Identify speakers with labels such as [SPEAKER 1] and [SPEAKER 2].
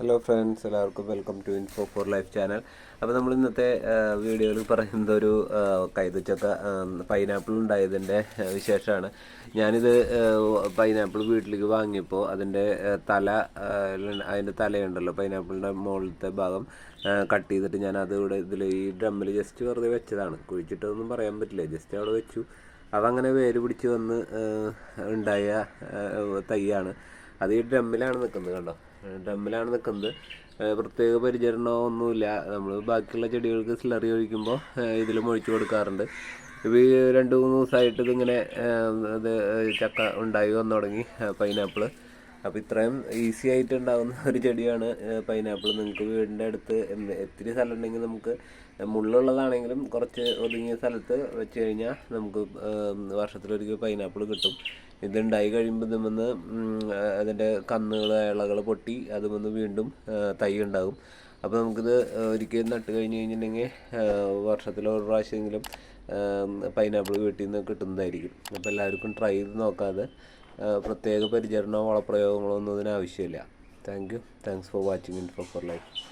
[SPEAKER 1] Hello friends എല്ലാവർക്കും welcome to info for life channel അപ്പോൾ നമ്മൾ ഇന്നത്തെ വീഡിയോയിൽ പറയുന്നത് ഒരു കൈതച്ചക്ക പൈനാപ്പിൾ ഉണ്ടായതിന്റെ വിശേഷമാണ്. ഞാനിത് പൈനാപ്പിൾ വീട്ടിലേക്ക് വാങ്ങിയപ്പോൾ അതിന്റെ തല അതിന്റെ തലയുണ്ടല്ലോ പൈനാപ്പിളിന്റെ മുകളിലത്തെ ഭാഗം കട്ട് ചെയ്തിട്ട് ഞാൻ അത് ഇവിടെ ഇതിൽ ഈ ഡ്രമ്മിൽ ജസ്റ്റ് വെറുതെ വെച്ചതാണ്. കുഴിച്ചിട്ടൊന്നും പറയാൻ പറ്റില്ല ജസ്റ്റ് അവിടെ വെച്ചു. അതങ്ങനെ വേര് പിടിച്ച് വന്ന് ഉണ്ടായ തൈയാണ്. അത് ഈ ഡ്രമ്മിലാണ് നിൽക്കുന്നത് കണ്ടോ? ഡ്രമ്മിലാണ് നിൽക്കുന്നത് പ്രത്യേക പരിചരണമോ ഒന്നുമില്ല നമ്മൾ ബാക്കിയുള്ള ചെടികൾക്ക് സ്ലറി ഒഴിക്കുമ്പോൾ ഇതിൽ ഒഴിച്ചു കൊടുക്കാറുണ്ട്. ഇപ്പോൾ ഈ രണ്ട് മൂന്ന് ദിവസമായിട്ട് ഇതിങ്ങനെ ഇത് ചക്ക ഉണ്ടായി വന്നു തുടങ്ങി പൈനാപ്പിൾ അപ്പോൾ ഇത്രയും ഈസി ആയിട്ട് ഉണ്ടാകുന്ന ഒരു ചെടിയാണ് പൈനാപ്പിൾ നിങ്ങൾക്ക് വീടിന്റെ അടുത്ത് ഇത്തിരി സ്ഥലം ഉണ്ടെങ്കിൽ നമുക്ക് മുള്ളുള്ളതാണെങ്കിലും കുറച്ച് ഒതുങ്ങിയ സ്ഥലത്ത് വെച്ച് കഴിഞ്ഞാൽ നമുക്ക് വർഷത്തിലൊരിക്കൽ പൈനാപ്പിൾ കിട്ടും. ഇതുണ്ടായി കഴിയുമ്പോൾ ഇതുമെന്ന് അതിന്റെ കന്നുകൾ ഇളകൾ പൊട്ടി അതുമെന്ന് വീണ്ടും തൈ ഉണ്ടാകും. അപ്പോൾ നമുക്കിത് ഒരിക്കൽ നട്ട് കഴിഞ്ഞ് കഴിഞ്ഞിട്ടുണ്ടെങ്കിൽ വർഷത്തിൽ ഒരു പ്രാവശ്യമെങ്കിലും പൈനാപ്പിൾ വീട്ടിൽ നിന്ന് കിട്ടുന്നതായിരിക്കും. അപ്പോൾ എല്ലാവർക്കും ട്രൈ ചെയ്ത് നോക്കാതെ പ്രത്യേക പരിചരണമോ വളപ്രയോഗങ്ങളോ ഒന്നും ഇതിന് ആവശ്യമില്ല. Thank you thanks for watching info for life